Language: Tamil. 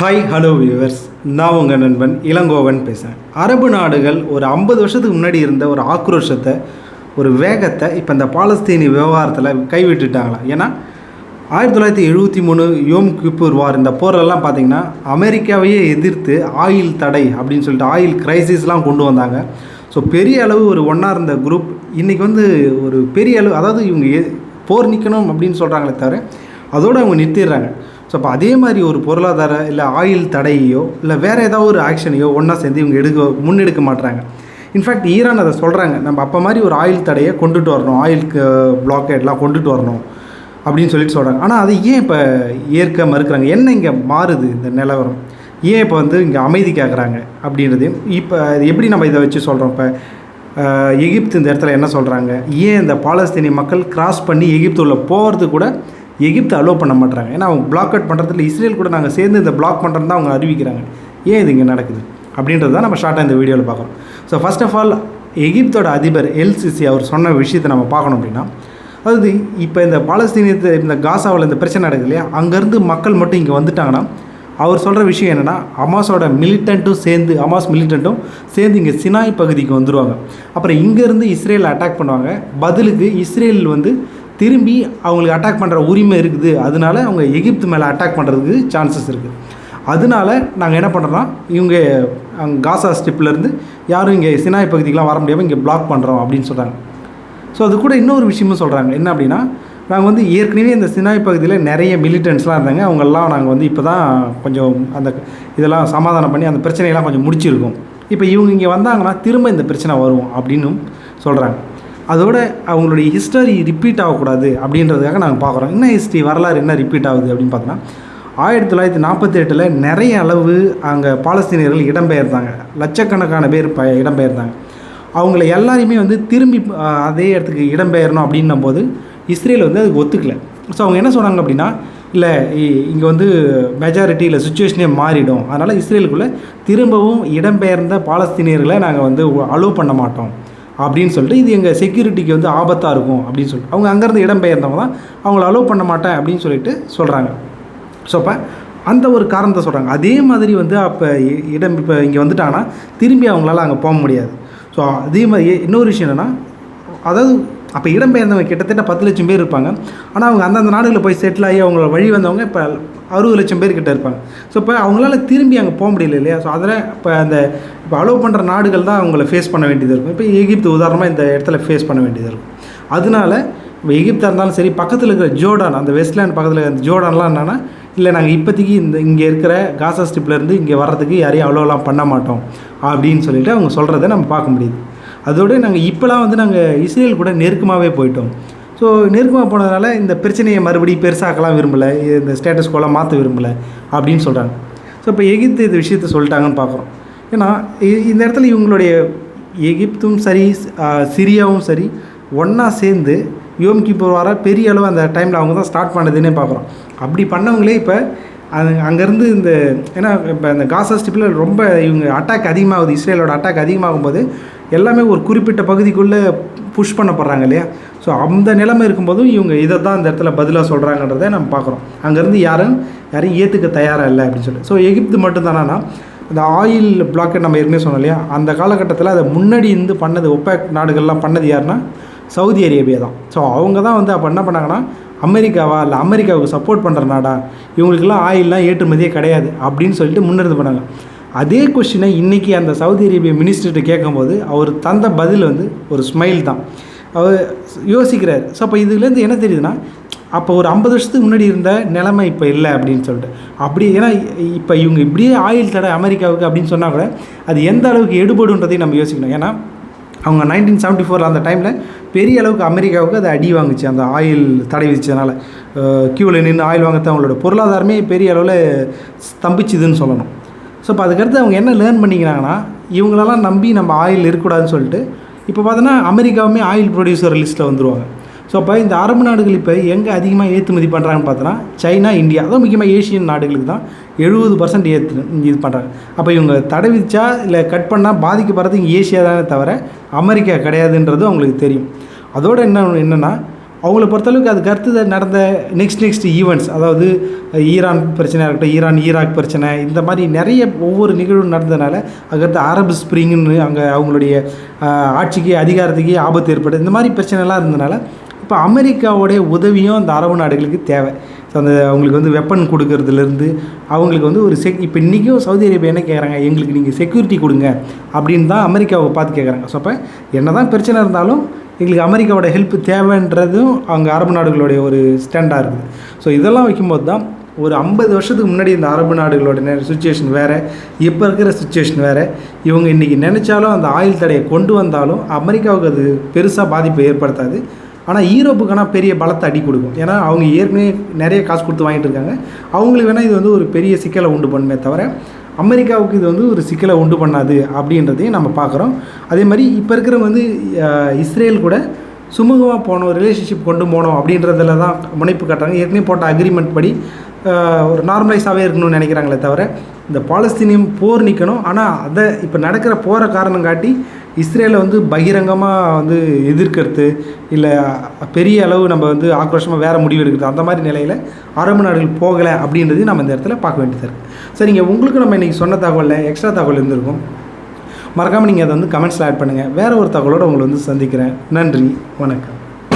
ஹாய் ஹலோ வியூவர்ஸ் நான் உங்கள் நண்பன் இளங்கோவன் பேசுகிறேன் அரபு நாடுகள் ஒரு ஐம்பது வருஷத்துக்கு முன்னாடி இருந்த ஒரு ஆக்ரோஷத்தை ஒரு வேகத்தை இப்போ இந்த பாலஸ்தீனி விவகாரத்தில் கைவிட்டுட்டாங்களாம் ஏன்னா ஆயிரத்தி தொள்ளாயிரத்தி எழுபத்தி மூணு யோம் கிப்பூர் வார் இந்த போரெல்லாம் பார்த்தீங்கன்னா அமெரிக்காவையே எதிர்த்து ஆயில் தடை அப்படின்னு சொல்லிட்டு ஆயில் கிரைசிஸ்லாம் கொண்டு வந்தாங்க. ஸோ பெரிய அளவு ஒரு ஒன்றா இருந்த குரூப் இன்றைக்கி வந்து ஒரு பெரிய அளவு அதாவது இவங்க போர் நிற்கணும் அப்படின்னு சொல்கிறாங்களே தவிர அதோடு அவங்க நிறுத்திடுறாங்க. ஸோ அப்போ அதே மாதிரி ஒரு பொருளாதார இல்லை ஆயில் தடையோ இல்லை வேறு ஏதாவது ஒரு ஆக்ஷனையோ ஒன்றா சேர்ந்து இவங்க எடுக்க முன்னெடுக்க மாட்றாங்க. இன்ஃபேக்ட் ஈரான் அதை சொல்கிறாங்க நம்ம அப்போ மாதிரி ஒரு ஆயில் தடையை கொண்டுட்டு வரணும். ஆயில் பிளாக்கெட்லாம் கொண்டுட்டு வரணும் அப்படின்னு சொல்லிட்டு சொல்கிறாங்க ஆனால் அதை ஏன் இப்போ ஏற்க மறுக்கிறாங்க? என்ன இங்கே மாறுது இந்த நிலவரம்? ஏன் இப்போ வந்து இங்கே அமைதி கேட்குறாங்க அப்படின்றது? இப்போ எப்படி நம்ம இதை வச்சு சொல்கிறோம் இப்போ? எகிப்து இந்த இடத்துல என்ன சொல்கிறாங்க ஏன் இந்த பாலஸ்தீனிய மக்கள் கிராஸ் பண்ணி எகிப்துள்ள போகிறது கூட எகிப்து அலோவ் பண்ண மாட்டாங்க ஏன்னா அவங்க பிளாக் அவுட் பண்ணுறதுல இஸ்ரேல் கூட நாங்கள் சேர்ந்து இந்த பிளாக் பண்ணுறது தான் அவங்க அறிவிக்கிறாங்க. ஏன் இது இங்கே நடக்குது? அப்படின்றது தான் நம்ம ஷார்ட்டாக இந்த வீடியோவில் பார்க்குறோம். ஸோ ஃபர்ஸ்ட் ஆஃப் ஆல் எகிப்தோட அதிபர் எல்சிசி அவர் சொன்ன விஷயத்தை நம்ம பார்க்கணும் அப்படின்னா அதாவது இப்போ இந்த பாலஸ்தீனியத்தை இந்த காசாவில் இந்த பிரச்சனை நடக்குது இல்லையா? அங்கேருந்து மக்கள் மட்டும் இங்கே வந்துட்டாங்கன்னா அவர் சொல்கிற விஷயம் என்னென்னா அமாஸோட மிலிட்டண்ட்டும் சேர்ந்து அமாஸ் மிலிட்டண்ட்டும் சேர்ந்து இங்கே சினாய் பகுதிக்கு வந்துடுவாங்க அப்புறம் இங்கேருந்து இஸ்ரேல் அட்டாக் பண்ணுவாங்க. பதிலுக்கு இஸ்ரேல் வந்து திரும்பி அவங்களுக்கு அட்டாக் பண்ணுற உரிமை இருக்குது. அதனால அவங்க எகிப்து மேலே அட்டாக் பண்ணுறதுக்கு சான்சஸ் இருக்குது அதனால நாங்கள் என்ன பண்ணுறோன்னா இவங்க அங்கே காசா ஸ்டெப்லேருந்து யாரும் இங்கே சினாய் பகுதிக்கெலாம் வர முடியாமல் இங்கே பிளாக் பண்ணுறோம் அப்படின்னு சொல்கிறாங்க ஸோ அது கூட இன்னொரு விஷயமும் சொல்கிறாங்க என்ன அப்படின்னா நாங்கள் வந்து ஏற்கனவே இந்த சினாய் பகுதியில் நிறைய மிலிட்டன்ஸ்லாம் இருந்தாங்க. அவங்கெல்லாம் நாங்கள் வந்து இப்போ தான் கொஞ்சம் அந்த இதெல்லாம் சமாதானம் பண்ணி அந்த பிரச்சனையெல்லாம் கொஞ்சம் முடிச்சிருக்கோம். இப்போ இவங்க இங்கே வந்தாங்கன்னா திரும்ப இந்த பிரச்சனை வரும் அப்படின்னும் சொல்கிறாங்க அதோட அவங்களுடைய ஹிஸ்டரி ரிப்பீட் ஆகக்கூடாது அப்படின்றதுக்காக நாங்கள் பார்க்குறோம். என்ன ஹிஸ்ட்ரி வரலாறு என்ன ரிப்பீட் ஆகுது அப்படின்னு பார்த்தோன்னா ஆயிரத்தி தொள்ளாயிரத்தி நாற்பத்தி எட்டில் நிறைய அளவு அங்கே பாலஸ்தீனியர்கள் இடம்பெயர்ந்தாங்க. லட்சக்கணக்கான பேர் ப இடம்பெயர்ந்தாங்க. அவங்கள எல்லாரையுமே வந்து திரும்பி அதே இடத்துக்கு இடம்பெயரணும் அப்படின்னும் போது இஸ்ரேல் வந்து அதுக்கு ஒத்துக்கல. ஸோ அவங்க என்ன சொன்னாங்க அப்படின்னா இல்லை இங்கே வந்து மெஜாரிட்டி இல்லை சுச்சுவேஷனே மாறிடும். அதனால் இஸ்ரேலுக்குள்ளே திரும்பவும் இடம்பெயர்ந்த பாலஸ்தீனியர்களை நாங்கள் வந்து அலோவ் பண்ண மாட்டோம். அப்படின்னு சொல்லிட்டு இது எங்கள் செக்யூரிட்டிக்கு வந்து ஆபத்தாக இருக்கும் அப்படின்னு சொல்லிட்டு. அவங்க அங்கேருந்து இடம்பெயர்ந்தவங்க தான். அவங்கள அலோவ் பண்ண மாட்டேன் அப்படின்னு சொல்லிட்டு சொல்கிறாங்க ஸோ அப்போ அந்த ஒரு காரணத்தை சொல்கிறாங்க அதே மாதிரி வந்து அப்போ இடம் இப்போ இங்கே வந்துட்டாங்கன்னா திரும்பி அவங்களால அங்கே போக முடியாது. ஸோ அதே மாதிரி இன்னொரு விஷயம் என்னென்னா அதாவது அப்போ இடம்பெயர்ந்தவங்க கிட்டத்தட்ட பத்து லட்சம் பேர் இருப்பாங்க. ஆனால் அவங்க அந்தந்த நாடுகளில் போய் செட்டில் ஆகி அவங்கள வழி வந்தவங்க இப்போ அறுபது லட்சம் பேர் கிட்ட இருப்பாங்க. ஸோ இப்போ அவங்களால திரும்பி அங்கே போக முடியல இல்லையா? ஸோ அதில் இப்போ அந்த இப்போ அலோவ் பண்ணுற நாடுகள் தான் அவங்கள ஃபேஸ் பண்ண வேண்டியது இருக்கும். இப்போ எகிப்து உதாரணமாக இந்த இடத்துல ஃபேஸ் பண்ண வேண்டியது இருக்கும். அதனால இப்போ எகிப்தாக இருந்தாலும் சரி பக்கத்தில் இருக்கிற ஜோர்டான் அந்த வெஸ்ட்லேண்ட் பக்கத்தில் அந்த ஜோர்டான்லாம் என்னென்னா இல்லை நாங்கள் இப்போதைக்கு இந்த இங்கே இருக்கிற காசா ஸ்டிப்லேருந்து இங்கே வர்றதுக்கு யாரையும் அவ்வளோலாம் பண்ண மாட்டோம். அப்படின்னு சொல்லிட்டு அவங்க சொல்கிறத நம்ம பார்க்க முடியுது. அதோடு நாங்கள் இப்போலாம் வந்து நாங்கள் இஸ்ரேல் கூட நெருக்கமாகவே போயிட்டோம். ஸோ நெருக்கமாக போனதுனால இந்த பிரச்சனையை மறுபடியும் பெருசாக்கலாம் விரும்பலை. இந்த ஸ்டேட்டஸ் கோலாம் மாற்ற விரும்பலை அப்படின்னு சொல்கிறாங்க ஸோ இப்போ எகிப்து இந்த விஷயத்த சொல்லிட்டாங்கன்னு பார்க்குறோம். ஏன்னா இ- இந்த இடத்துல இவங்களுடைய எகிப்தும் சரி சிரியாவும் சரி ஒன்றா சேர்ந்து யோம் கிப்பூர் வர பெரிய அளவு அந்த டைமில் அவங்க தான் ஸ்டார்ட் பண்ணதுன்னே பார்க்குறோம். அப்படி பண்ணவங்களே இப்போ அது அங்கேருந்து இந்த ஏன்னா இப்போ இந்த காசா ஸ்டிப்பில் ரொம்ப இவங்க அட்டாக் அதிகமாகுது இஸ்ரேலோட அட்டாக் அதிகமாகும் போது எல்லாமே ஒரு குறிப்பிட்ட பகுதிக்குள்ளே புஷ் பண்ணப்படுறாங்க இல்லையா? ஸோ அந்த நிலைமை இருக்கும்போதும் இவங்க இதை தான் இந்த இடத்துல பதிலாக சொல்கிறாங்கன்றதை நம்ம பார்க்குறோம். அங்கேருந்து யாரும் யாரையும் ஏற்றுக்க தயாராக இல்லை அப்படின்னு சொல்லி. ஸோ எகிப்து மட்டும்தானா அந்த ஆயில் பிளாக்கெட் நம்ம ஏற்கனவே சொன்னோம் இல்லையா? அந்த காலகட்டத்தில் அதை முன்னாடி இருந்து பண்ணது ஒப்பேக் நாடுகள்லாம் பண்ணது யாருன்னா? சவுதி அரேபியா தான். ஸோ அவங்க தான் வந்து அப்போ என்ன பண்ணாங்கன்னா அமெரிக்காவா இல்லை அமெரிக்காவுக்கு சப்போர்ட் பண்ணுற நாடா? இவங்களுக்கெல்லாம் ஆயில்லாம் ஏற்றுமதியே கிடையாது அப்படின்னு சொல்லிட்டு முன்னிருந்து பண்ணாங்க அதே கொஷினை இன்றைக்கி அந்த சவுதி அரேபிய மினிஸ்டர்கிட்ட கேட்கும்போது அவர் தந்த பதில் வந்து ஒரு ஸ்மைல் தான். அவர் யோசிக்கிறார். ஸோ அப்போ இதுலேருந்து என்ன தெரியுதுன்னா அப்போ ஒரு ஐம்பது வருஷத்துக்கு முன்னாடி இருந்த நிலைமை இப்போ இல்லை அப்படின்னு சொல்லிட்டு. அப்படி ஏன்னா இப்போ இவங்க இப்படியே ஆயில் தடை அமெரிக்காவுக்கு அப்படின்னு சொன்னால் கூட அது எந்த அளவுக்கு எடுபடுன்றதையும் நம்ம யோசிக்கணும். ஏன்னா அவங்க நைன்டீன் செவன்ட்டி ஃபோரில் அந்த டைமில் பெரிய அளவுக்கு அமெரிக்காவுக்கு அது அடி வாங்குச்சு அந்த ஆயில் தடை விதிச்சதுனால. கியூவில் நின்று ஆயில் வாங்கிறது அவங்களோட பொருளாதாரமே பெரிய அளவில் ஸ்தம்பிச்சுதுன்னு சொல்லணும். ஸோ இப்போ அதுக்கடுத்து அவங்க என்ன லேர்ன் பண்ணிக்கிறாங்கன்னா இவங்களெல்லாம் நம்பி நம்ம ஆயில் இருக்கக்கூடாதுன்னு சொல்லிட்டு இப்போ பார்த்தோன்னா அமெரிக்காவுமே ஆயில் ப்ரொடியூசர் லிஸ்ட்டில் வந்துருவாங்க. ஸோ அப்போ இந்த அரபு நாடுகள் இப்போ எங்கே அதிகமாக ஏற்றுமதி பண்ணுறாங்கன்னு பார்த்தோன்னா சைனா இந்தியா அதுவும் முக்கியமாக ஏஷியன் நாடுகளுக்கு தான் எழுபது பர்சன்ட் ஏற்று இது பண்ணுறாங்க அப்போ இவங்க தடை விதிச்சா இல்லை கட் பண்ணால் பாதிக்கப்படுறது இங்கே ஏஷியா தானே தவிர அமெரிக்கா கிடையாதுன்றது அவங்களுக்கு தெரியும். அதோட என்ன என்னென்னா அவங்கள பொறுத்தளவுக்கு அதுக்கு கருத்து நடந்த நெக்ஸ்ட் நெக்ஸ்ட் ஈவெண்ட்ஸ் அதாவது ஈரான் பிரச்சனையாக இருக்கட்டும் ஈரான் ஈராக் பிரச்சனை இந்த மாதிரி நிறைய ஒவ்வொரு நிகழ்வும் நடந்ததுனால அதுக்கடுத்து அரபு ஸ்ப்ரிங்னு அங்கே அவங்களுடைய ஆட்சிக்கு அதிகாரத்துக்கே ஆபத்து ஏற்படுது இந்த மாதிரி பிரச்சனைலாம் இருந்ததுனால இப்போ அமெரிக்காவுடைய உதவியும் அந்த அரபு நாடுகளுக்கு தேவை. ஸோ அந்த அவங்களுக்கு வந்து வெப்பன் கொடுக்கறதுலேருந்து அவங்களுக்கு வந்து ஒரு செக் இப்போ இன்றைக்கும் சவுதி அரேபியா என்ன கேட்குறாங்க எங்களுக்கு நீங்கள் செக்யூரிட்டி கொடுங்க. அப்படின்னு தான் அமெரிக்காவை பார்த்து கேட்குறாங்க ஸோ அப்போ என்ன தான் பிரச்சனை இருந்தாலும் எங்களுக்கு அமெரிக்காவோட ஹெல்ப் தேவைன்றதும் அங்கே அரபு நாடுகளுடைய ஒரு ஸ்டாண்டாக இருக்குது. ஸோ இதெல்லாம் வைக்கும்போது தான் ஒரு ஐம்பது வருஷத்துக்கு முன்னாடி இந்த அரபு நாடுகளோட சுச்சுவேஷன் வேறு. இப்போ இருக்கிற சுச்சுவேஷன் வேறு. இவங்க இன்றைக்கி நினச்சாலும் அந்த ஆயில் தடையை கொண்டு வந்தாலும் அமெரிக்காவுக்கு அது பெருசாக பாதிப்பை ஏற்படுத்தாது. ஆனால் ஈரோப்புக்கான பெரிய பலத்தை அடி கொடுக்கும். ஏன்னா அவங்க ஏற்கனவே நிறைய காசு கொடுத்து வாங்கிட்டு இருக்காங்க. அவங்களுக்கு வேணால் இது வந்து ஒரு பெரிய சிக்கலை உண்டு பண்ணுமே தவிர அமெரிக்காவுக்கு இது வந்து ஒரு சிக்கலை உண்டு பண்ணாது அப்படின்றதையும் நம்ம பார்க்குறோம். அதே மாதிரி இப்போ இருக்கிற வந்து இஸ்ரேல் கூட சுமூகமாக போனோம் ரிலேஷன்ஷிப் கொண்டு போனோம் அப்படின்றதுல தான் முனைப்பு காட்டுறாங்க. ஏற்கனவே போட்ட அக்ரிமெண்ட் படி ஒரு நார்மலைஸாகவே இருக்கணும்னு நினைக்கிறாங்களே தவிர இந்த பாலஸ்தீனியம் போர் நிற்கணும் ஆனால் அதை இப்போ நடக்கிற போகிற காரணம் காட்டி இஸ்ரேலை வந்து பகிரங்கமாக வந்து எதிர்க்கிறது இல்லை பெரிய அளவு நம்ம வந்து ஆக்ரோஷமாக வேறு முடிவு எடுக்கிறது அந்த மாதிரி நிலையில் அரபு நாடுகள் போகலை அப்படின்றதையும் நம்ம இந்த இடத்துல பார்க்க வேண்டியதாக இருக்குது சரிங்க உங்களுக்கு நம்ம இன்றைக்கி சொன்ன தகவலில் எக்ஸ்ட்ரா தகவல் இருந்திருக்கும். மறக்காமல் நீங்கள் அதை வந்து கமெண்ட்ஸில் ஆட் பண்ணுங்கள் வேறு ஒரு தகவலோடு உங்களை வந்து சந்திக்கிறேன். நன்றி. வணக்கம்.